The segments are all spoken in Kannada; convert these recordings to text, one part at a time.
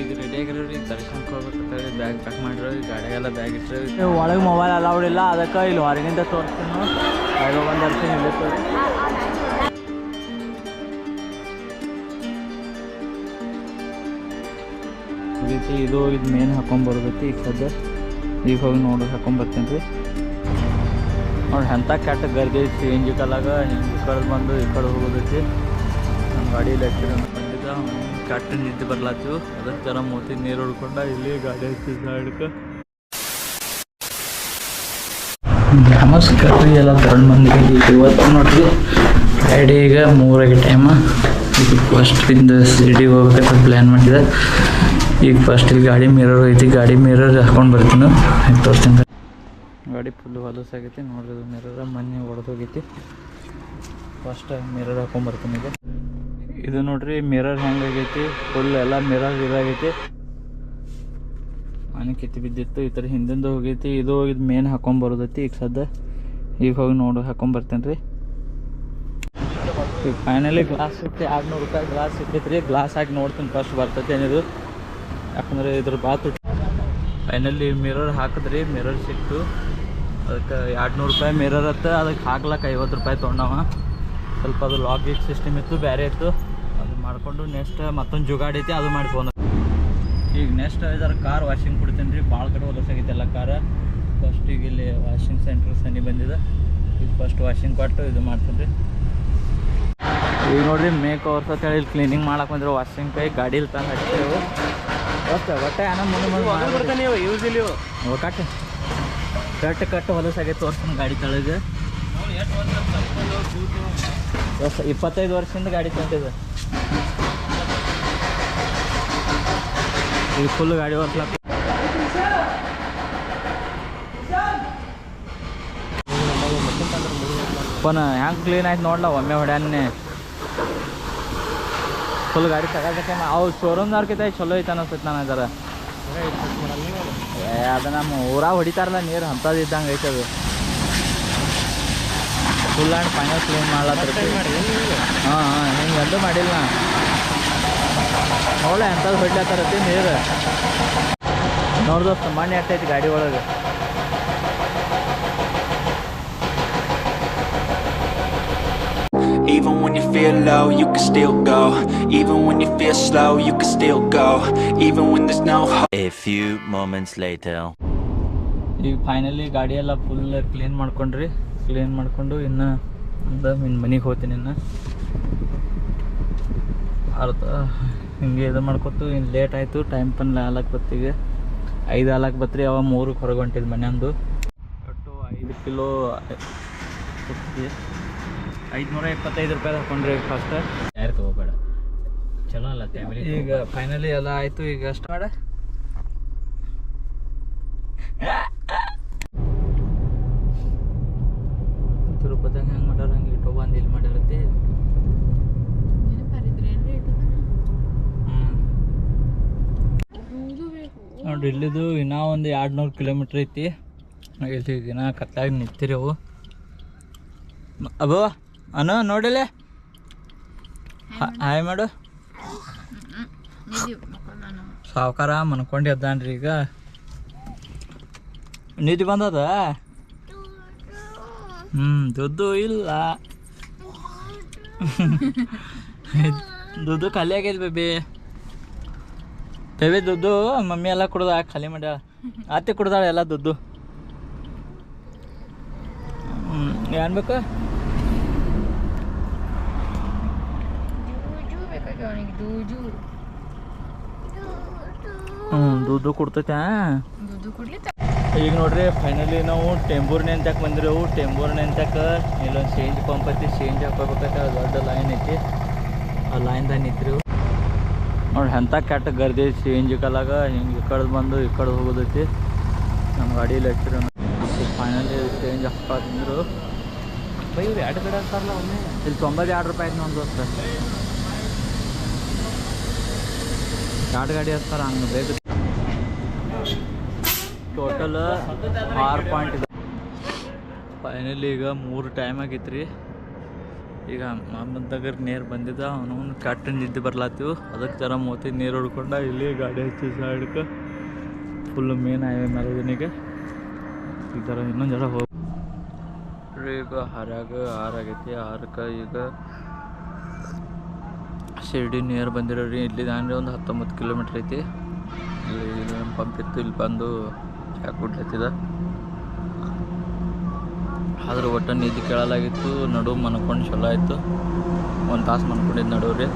ಈಗ ರೆಡಿ ಈಗ ದರ್ಶನಕ್ಕೆ ಹೋಗ್ಬೇಕಂತೇಳಿ ಬ್ಯಾಗ್ ಪ್ಯಾಕ್ ಮಾಡಿರೋ ಈ ಗಾಡಿಗೆಲ್ಲ ಬ್ಯಾಗ್ ಇಟ್ಟರೆ ಒಳಗೆ ಮೊಬೈಲ್ ಅಲೌಡ್ ಇಲ್ಲ, ಅದಕ್ಕೆ ಇಲ್ಲಿ ಹೊರಗಿಂದ ತೋರಿಸ್ತೀನಿ ಒಂದು ದರ್ಶನ ಇಲ್ಲೇ ತೋರಿ. ರೀತಿ ಇದು ಇದು ಮೇನ್ ಹಾಕೊಂಬರ್ಬೇಕು ಈಗ ಸದ್ಯ. ಈಗ ಹೋಗಿ ನೋಡಿ ಹಾಕೊಂಬರ್ತೀನಿ ರೀ. ನೋಡಿ ಎಂಥ ಕೆಟ್ಟ ಗರ್ದಿ ಐತಿ ಇಂಜಿ ಹಿಂಗೆ ಈ ಕಡೆ ಬಂದು ಈ ಕಡೆ ಹೋಗೋದೈತಿ. ನಮ್ಮ ಗಾಡಿಯಲ್ಲಿ ಆಕ್ಸಿಡೆಂಟ್ ಬಂದಿದ್ದ ಕೆಟ್ಟ ನಿಂತು ಬರ್ಲಾತು. ಅದಕ್ಕೆ ಜನ ಮೂತಿ ನೀರು ಹೊಡ್ಕೊಂಡ ಇಲ್ಲಿ ಗಾಡಿ ಹಚ್ಚಿದ್ಕ ನಮಸ್ಕಾರ ರೀ ಎಲ್ಲ ತಗೊಂಡು ಮಂದಿಗೆ ಇವತ್ತು ನೋಡ್ರಿ. ಫ್ರೈಡೇ ಈಗ ಮೂರಾಗಿ ಟೈಮ ಈಗ ಫಸ್ಟಿಂದ ಸಿಡಿ ಹೋಗ್ಬೇಕಂತ ಪ್ಲ್ಯಾನ್ ಮಾಡಿದೆ. ಈಗ ಫಸ್ಟ್ ಇಲ್ಲಿ ಗಾಡಿ ಮಿರರ್ ಐತಿ. ಗಾಡಿ ಮಿರರ್ ಹಾಕೊಂಡು ಬರ್ತೀನಿ. ಈಗ ತೋರಿಸ್ತೀನಿ. ಗಾಡಿ ಫುಲ್ ಹೊಲಸಾಗೈತಿ ನೋಡ್ರಿ ಮಿರರ ಮೊನ್ನೆ ಹೊಡೆದೋಗೈತಿ ಫಸ್ಟ್ ಮಿರರ್ ಹಾಕೊಂಡ್ ಬರ್ತೀನಿ ಈಗ. ಇದು ನೋಡ್ರಿ ಮಿರರ್ ಹೆಂಗಾಗೈತಿ ಫುಲ್ ಎಲ್ಲ ಮಿರರ್ ಇದಾಗೈತಿ. ಮನೆ ಕಿತ್ತಿ ಬಿದ್ದಿತ್ತು. ಈ ಥರ ಹಿಂದಿಂದ ಹೋಗೈತಿ. ಇದು ಇದು ಮೇನ್ ಹಾಕೊಂಡ್ ಬರೋದೈತಿ. ಈಗ ಸದ್ಯ ಈಗ ಹೋಗಿ ನೋಡು, ಹಾಕೊಂಡ್ ಬರ್ತೀನಿ ರೀ. ಫೈನಲಿ ಗ್ಲಾಸ್ ಸಿಕ್ತಿ ಆರ್ನೂರು ರೂಪಾಯಿ ಗ್ಲಾಸ್ ಸಿಕ್ತೈತೆ ಗ್ಲಾಸ್ ಹಾಕಿ ನೋಡ್ತೀನಿ ಫಸ್ಟ್ ಬರ್ತೈತೆ ಏನಿದು. ಯಾಕಂದ್ರೆ ಇದ್ರ ಬಾತು ಫೈನಲಿ ಮಿರರ್ ಹಾಕಿದ್ರಿ ಮಿರರ್ ಸಿಕ್ತು. ಅದಕ್ಕೆ ಎರಡು ನೂರು ರೂಪಾಯಿ ಮಿರರ್ ಅತ್ತ. ಅದಕ್ಕೆ ಹಾಕ್ಲಕ್ಕೆ ಐವತ್ತು ರೂಪಾಯಿ ತೊಗೊಂಡವ ಸ್ವಲ್ಪ ಅದು ಲಾಗಿಕ್ ಸಿಸ್ಟಮ್ ಇತ್ತು ಬೇರೆ ಇತ್ತು. ಮಾಡಿಕೊಂಡು ನೆಕ್ಸ್ಟ್ ಮತ್ತೊಂದು ಜುಗಾಡ್ ಐತಿ ಅದು ಮಾಡಿ ಫೋನ್ ಈಗ ನೆಕ್ಸ್ಟ್ ಇದರ ಕಾರ್ ವಾಷಿಂಗ್ ಕೊಡ್ತೀನಿ ರೀ ಭಾಳ ಕಡೆ ಹೊಲಸಾಗೈತೆಲ್ಲ ಕಾರ ಫಸ್ಟ್ ಈಗ ಇಲ್ಲಿ ವಾಷಿಂಗ್ ಸೆಂಟ್ರ್ ಸನಿ ಬಂದಿದೆ. ಈಗ ಫಸ್ಟ್ ವಾಷಿಂಗ್ ಕೊಟ್ಟು ಇದು ಮಾಡ್ತೀನಿ ರೀ ಈಗ ನೋಡ್ರಿ ಮೇಕ್ ಅವರ್ಸ್ ಅಂತ ಹೇಳಿ ಕ್ಲೀನಿಂಗ್ ಮಾಡೋಕೆ ಬಂದ್ರೆ ವಾಷಿಂಗ್ ಕೈ ಗಾಡೀಲಿ ತಂದು ಹಚ್ಚಿದೆವು. ಒಟ್ಟು ಒಟ್ಟೆ ಏನೋ ಮುಂದೆ ಮುಂದೆ ಯೂಸ್ ಇಲ್ಲಿ ಕಟ್. ಕಟ್ ಕಟ್ ಹೊಲಸಾಗೈತೆ ತೋರ್ಸ್ತೀನಿ ಗಾಡಿ ತಳಗೆ. ಇಪ್ಪತ್ತೈದು ವರ್ಷದಿಂದ ಗಾಡಿ ತಂದಿದೆ ಈಗ ಫುಲ್ ಗಾಡಿ ಓಡಿಸ್ಲಾಕ ಪನ ಹ್ಯಾಂಗೆ ಕ್ಲೀನ್ ಆಯ್ತು ನೋಡ್ಲ, ಒಮ್ಮೆ ಹೊಡ್ಯಾನೆ ಫುಲ್ ಗಾಡಿ ತಗೋದಕ್ಕೆ ಅವು ಶೋರೂಮ್ದವ್ರಕಿಂತ ಚಲೋ ಐತೆ ಅನ್ನಿಸ್ತೈತೆ ನಾನು ಅದರ ಏ ಅದು ನಮ್ಮ ಊರಾಗ ಹೊಡಿತಾರಲ್ಲ ನೀರು ಅಂಥದ್ದು ಇದ್ದಂಗೆ ಐತೆ ಅದು. ಫುಲ್ ಆ್ಯಂಡ್ ಫೈನಲ್ ಕ್ಲೀನ್ ಮಾಡ್ಲತ್ತರ ಹಾಂ ಹಾಂ ಹಿಂಗೆ ಎಂದು ಮಾಡಿಲ್ಲ ನಾ ನೋಡ ಎಂಥದ್ದು ಹೊಡ್ಲತ್ತಾರತಿ ನೀರು ನೋಡ್ದೋಸ್ತ ಮಣ್ಣು ಎಟ್ಟೈತಿ ಗಾಡಿ ಒಳಗೆ Even when you feel low, you can still go. Even when you feel slow, you can still go. Even when there's no hope. A few moments later. ಈಗ ಫೈನಲಿ ಗಾಡಿ ಎಲ್ಲ ಫುಲ್ ಕ್ಲೀನ್ ಮಾಡ್ಕೊಂಡ್ರಿ ಕ್ಲೀನ್ ಮಾಡ್ಕೊಂಡು ಇನ್ನು ಅಂದ ಇನ್ನು ಮನೆಗೆ ಹೋಗ್ತೀನಿ ಇನ್ನು. ಅರ್ಧ ಹಿಂಗೆ ಇದು ಮಾಡ್ಕೊತು ಇನ್ನು ಲೇಟ್ ಆಯಿತು ಟೈಮ್ ಪನ್ ಹಾಲಕ್ಕೆ ಬತ್ತೀಗ ಐದು ಹಾಲಕ್ಕೆ ಬತ್ರಿ ಅವ ಮೂರಕ್ಕೆ ಹೊರಗೆ ಹೊಂಟಿದ್ದು ಮನೆಯಂದು. ಒಟ್ಟು ಐದು ಕಿಲೋ ಐದುನೂರ ಇಪ್ಪತ್ತೈದು ರೂಪಾಯಿ ಹಾಕೊಂಡ್ರಿ ಫಸ್ಟ್ ಯಾರು ತಗೋಬೇಡ. ಚಲೋ ಅಲ್ಲ ಫ್ಯಾಮಿಲಿ ಈಗ ಫೈನಲಿ ಎಲ್ಲ ಆಯಿತು ಈಗ ಅಷ್ಟು ಮಾಡ ತಿರುಪತಿಯಾಗ ಹೆಂಗೆ ಮಾಡ್ಯಾರ ಹಂಗೆ ಇಟ್ಟು ಬಂದು ಇಲ್ಲಿ ಮಾಡ್ಯಾರತಿ ನೋಡ್ರಿ ಇಲ್ಲಿದು ಇನ್ನೂ ಒಂದು ಎರಡು ನೂರು ಕಿಲೋಮೀಟ್ರ್ ಐತಿ. ಇಲ್ಲಿ ದಿನ ಕತ್ತಾಗಿ ನಿಂತಿರಿ ಅವು. ಅಬೋ ಅನು ನೋಡಿಲ್ಲ ಹಾಯ್ ಮಾಡು. ಸಾವುಕಾರ ಮನ್ಕೊಂಡು ಎದ್ದಾನ್ರಿ ಈಗ. ನಿಧಿ ಬಂದದ? ಹ್ಮ್ ದುಡ್ಡು ಇಲ್ಲ. ದುಡ್ಡು ಖಾಲಿ ಆಗೈತಿ ಬೇಬಿ. ಬೇಬಿ ದುಡ್ಡು ಮಮ್ಮಿ ಎಲ್ಲ ಕುಡ್ದ ಖಾಲಿ ಮಾಡ್ಯಾಳ. ಆತಿ ಕುಡ್ದಾಳ ಎಲ್ಲ ದುಡ್ಡು. ಹ್ಮ್ ಏನ್ ಬೇಕು? ಹ್ಞೂ ದುಡ್ಡು ಕೊಡ್ತೈತೆ ಈಗ ನೋಡ್ರಿ ಫೈನಲಿ ನಾವು ಟೆಂಬೂರ್ ನೆಂತಕ್ಕೆ ಬಂದಿರೋವು. ಟೆಂಬೂರ್ ನೆಂತಕ್ ಇಲ್ಲೊಂದು ಚೇಂಜ್ ಪಂಪ್ ಐತಿ. ಚೇಂಜ್ ಹಾಕೋಬೇಕಾದ್ರೆ ದೊಡ್ಡ ಲೈನ್ ಐತಿ. ಆ ಲೈನ್ದಾಗ ನಿಂತ್ರಿ. ನೋಡ್ರಿ ಎಂಥ ಕೆಟ್ಟ ಗರ್ದಿ ಐತಿ ಚೇಂಜ್ ಕಲಾಗ ಹಿಂಗೆ ಈ ಕಡೆ ಬಂದು ಈ ಕಡೆ ಹೋಗೋದೈತಿ. ನಮ್ಮ ಗಾಡಿ ಲೆಕ್ಚರ್ ಫೈನಲಿ ಚೇಂಜ್ ಹಾಕೋದ್ರು ಬೈ ಇವ್ರು ಎರಡು ಕಡೆ ಅಂತಾರಲ್ಲ ಒಮ್ಮೆ? ಇಲ್ಲಿ ತೊಂಬತ್ತು ಎರಡು ರೂಪಾಯಿ ಆಯ್ತು ನಮ್ಮ ದೋಸ್ತ. ಎರಡು ಗಾಡಿ ಹಚ್ತಾರ ಹಂಗೆ ಬೇಕು. ಟೋಟಲ್ ಆರು ಪಾಯಿಂಟ್ ಇದೆ. ಫೈನಲಿ ಈಗ ಮೂರು ಟೈಮ್ ಆಗಿತ್ತು ರೀ ಈಗ ಮಹಮ್ಮದ್ನಗರ್ ನೀರು ಬಂದಿದ್ದ ಅವನು ಕಟ್ಟ ನಿದ್ದೆ ಬರ್ಲಾತೀವಿ. ಅದಕ್ಕೆ ಜರ ಮೋತಿ ನೀರು ಹೊಡ್ಕೊಂಡ ಇಲ್ಲಿ ಗಾಡಿ ಹಚ್ಚಿ ಸೈಡ್ಕ ಫುಲ್ ಮೇನ್ ಹೈವೇ ಮೇಲೆ ಇದೀನಿ ಈಗ. ಈ ಥರ ಇನ್ನೊಂದು ಜರ ಹೋಗಿ ಈಗ ಹರ್ಯಾಗ ಆರಾಗೈತಿ ಆರಕ್ಕೆ ಈಗ ಶಿರ್ಡಿ ನಿಯರ್ ಬಂದಿರೋರಿ ಇಲ್ಲಿ ಅಂದ್ರೆ ಒಂದು ಹತ್ತೊಂಬತ್ತು ಕಿಲೋಮೀಟ್ರ್ ಐತಿ. ಇಲ್ಲಿ ಪಂಪ್ ಇತ್ತು. ಇಲ್ಲಿ ಬಂದು ಚಾ ಕುಡ್ಲತ್ತಿದ ಆದ್ರೆ ಒಟ್ಟು ನಿದ್ದೆ ಕೇಳಲಾಗಿತ್ತು, ನಡು ಮನ್ಕೊಂಡು ಚಲೋ ಆಯಿತು. ಒಂದು ತಾಸು ಮನ್ಕೊಂಡಿದ್ದು ನಡುವ್ರಿ.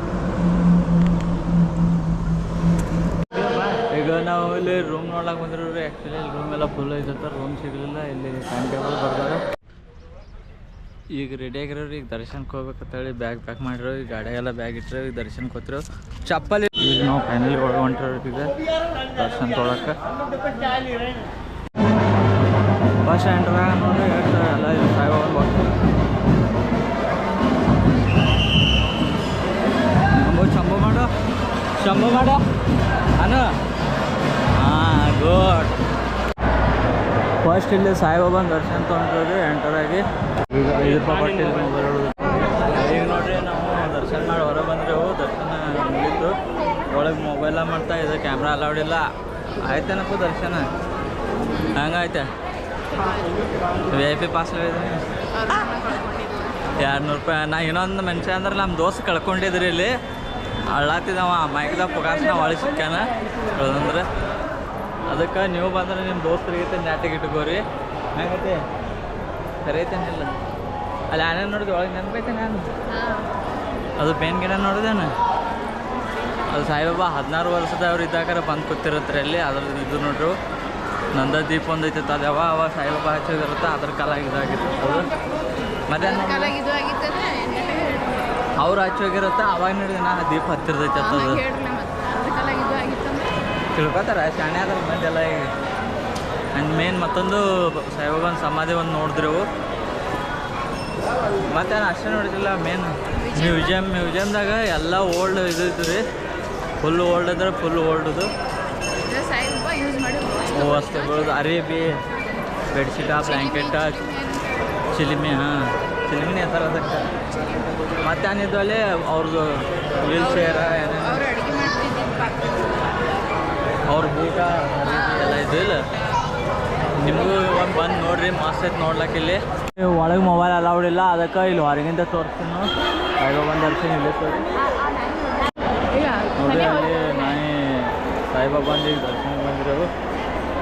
ಈಗ ನಾವು ಇಲ್ಲಿ ರೂಮ್ ನೋಡಕ್ ಬಂದಿರೋ ರೀ ಆ್ಯಕ್ಚುಲಿ ಇಲ್ಲಿ ರೂಮ್ ಎಲ್ಲ ಫುಲ್ ಐತತ್ತ ರೂಮ್ ಸಿಗಲಿಲ್ಲ. ಇಲ್ಲಿ ಟೈಮ್ ಟೇಬಲ್ ಬರ್ದಾಗ ಈಗ ರೆಡಿ ಆಗಿರೋರು ಈಗ ದರ್ಶನಕ್ಕೆ ಹೋಗ್ಬೇಕಂತೇಳಿ ಬ್ಯಾಗ್ ಪ್ಯಾಕ್ ಮಾಡಿರೋ ಈಗ ಗಾಡಿಗೆಲ್ಲ ಬ್ಯಾಗ್ ಇಟ್ಟರೆ ಈಗ ದರ್ಶನಕ್ಕೆ ಕೊತ್ತಿರೋ ಚಪ್ಪಲಿ. ಈಗ ನಾವು ಫೈನಲ್ ಒಳಗೆ ಹೊಂಟಿರೋ ಈಗ. ದರ್ಶನ ತೊಗೊಳಕ್ಕೆ ಬಸ್ ಸ್ಟ್ಯಾಂಡ್ರ ನೋಡಿ ಎಷ್ಟು ಎಲ್ಲ ಇದು ಸಾಯಿಬಾಬಾ ಶಂಭು ಶಂಭು ಮಾಡು. ಶಂಭು ಮಾಡು. ಅನು. ಹಾಂ ಗುಡ್. ಫಸ್ಟ್ ಇಲ್ಲಿ ಸಾಯಿಬಾಬಾ ದರ್ಶನ ತೊಗೊಂಡ್ರಿ ಎಂಟರಾಗಿ. ಈಗ ಐದು ರೂಪಾಯಿ ಇಲ್ಲಿ ಮೊಬೈಲ್ ಈಗ ನೋಡ್ರಿ ನಾವು ದರ್ಶನ ಮಾಡಿ ಹೊರ ಬಂದೆವು ದರ್ಶನ ಮುಗೀತು. ಒಳಗೆ ಮೊಬೈಲ ಮಾಡ್ತಾ ಇದೆ ಕ್ಯಾಮ್ರಾ ಅಲೌಡ್ ಇಲ್ಲ. ಆಯ್ತೇನಪ್ಪ ದರ್ಶನ? ಹಂಗಾಯ್ತೆ. ವಿ ಐ ಪಿ ಪಾಸ್ ಎರಡು ನೂರು ರೂಪಾಯಿ. ನಾ ಇನ್ನೊಂದು ಮನುಷ್ಯ ಅಂದ್ರೆ ನಮ್ಮ ದೋಸ್ತ್ ಕಳ್ಕೊಂಡಿದ್ರಿ ಇಲ್ಲಿ. ಅಳ್ಳಾತಿದ್ದವ ಮೈಕ್ದಾಗ ನಾವು ಒಳಗೆ ಸಿಕ್ಕಾನ ಅಂದ್ರೆ ಅದಕ್ಕೆ ನೀವು ಬಂದ್ರೆ ನಿಮ್ಮ ದೋಸ್ತರಿಗೆ ನಾಟಿಗೆ ಇಟ್ಕೋರಿ. ಹೆಂಗೈತೆ? ಕರೀತೇನಿಲ್ಲ ಅಲ್ಲಿ ಆನೇನು ನೋಡಿದ್ವಿ ಒಳಗೆ ನೆನಪೈತೆ ನಾನು ಅದು ಪೇನ್ ಗಿಡ ನೋಡಿದೇನು ಅದು ಸಾಯಿಬಾಬಾ ಹದಿನಾರು ವರ್ಷದವ್ರು ಇದ್ದಾಗಾರ ಬಂದು ಕೂತಿರತ್ರಿ ಅಲ್ಲಿ. ಅದ್ರದ್ದು ಇದು ನೋಡ್ರು. ನಂದ ದೀಪ ಒಂದು ಐತೆ ಅದು ಯಾವ ಅವ ಸಾಯಿಬಾಬಾ ಹಚ್ಚೋದಿರುತ್ತೆ ಅದ್ರ ಕಾಲ ಇದಾಗಿತ್ತು. ಮತ್ತೆ ಮಧ್ಯಾಹ್ನ ಅವ್ರು ಹಚ್ಚೋಗಿರುತ್ತೆ ಅವಾಗ ನೋಡಿದ್ರೆ ನಾ ದೀಪ ಹತ್ತಿರ್ತೈತೆ ಅದು. ತಿಳ್ಕೊತಾರ ಶಾಣೆ ಅದ್ರ ಈಗ. ಆ್ಯಂಡ್ ಮೇನ್ ಮತ್ತೊಂದು ಸಾಯಿಬಾಬಾನ ಸಮಾಧಿ ಒಂದು ನೋಡಿದ್ರೆವು ಮತ್ತೆ ನಾನು ಅಷ್ಟೇ ನೋಡಿದಿಲ್ಲ ಮೇನ್ ಮ್ಯೂಸಿಯಮ್ ಮ್ಯೂಸಿಯಮ್ದಾಗ ಎಲ್ಲ ಓಲ್ಡ್ ಇದು ಇತ್ತು ರೀ ಫುಲ್ ಓಲ್ಡ್ ಅಂದ್ರೆ ಫುಲ್ ಓಲ್ಡ್ದು ವಸ್ತುಗಳು ಅರೇಬಿ ಬೆಡ್ಶೀಟ ಬ್ಲ್ಯಾಂಕೆಟ ಚಿಲಿಮೆ ಹಾಂ ಚಿಲಿಮಿನಿ ಅಂತಾರೆ ಅದಕ್ಕೆ ಮತ್ತೆ ಅಲ್ಲಿ ಅವ್ರದ್ದು ವೀಲ್ ಚೇರ ಅವ್ರು ಅರಿವಿ ಎಲ್ಲ ಇದಿಲ್ಲ ಇಲ್ಲ ನಿಮಗೂ ಒಂದು ಬಂದು ನೋಡ್ರಿ ಮಸ್ತ್ ಐತೆ ನೋಡ್ಲಕ್ಕೆ ಇಲ್ಲಿ ಒಳಗೆ ಮೊಬೈಲ್ ಅಲೌಡ್ ಇಲ್ಲ ಅದಕ್ಕೆ ಇಲ್ಲಿ ಹೊರಗಿಂದ ತೋರಿಸ್ತೀನಿ ಒಂದು ದರ್ಶನ ಸರ್ ತೋರಿ ನೋಡಿ ಅಲ್ಲಿ ಸಾಯಿಬಾಬಾಂದು ಈಗ ದರ್ಶನಕ್ಕೆ ಬಂದಿರೋದು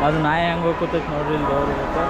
ಅದು ನಾಯಿ ಹೆಂಗೆ ಹೋಗಿ ನೋಡಿರಿ ಇಲ್ಲಿ ದೇವ್ರ ಇರುತ್ತೆ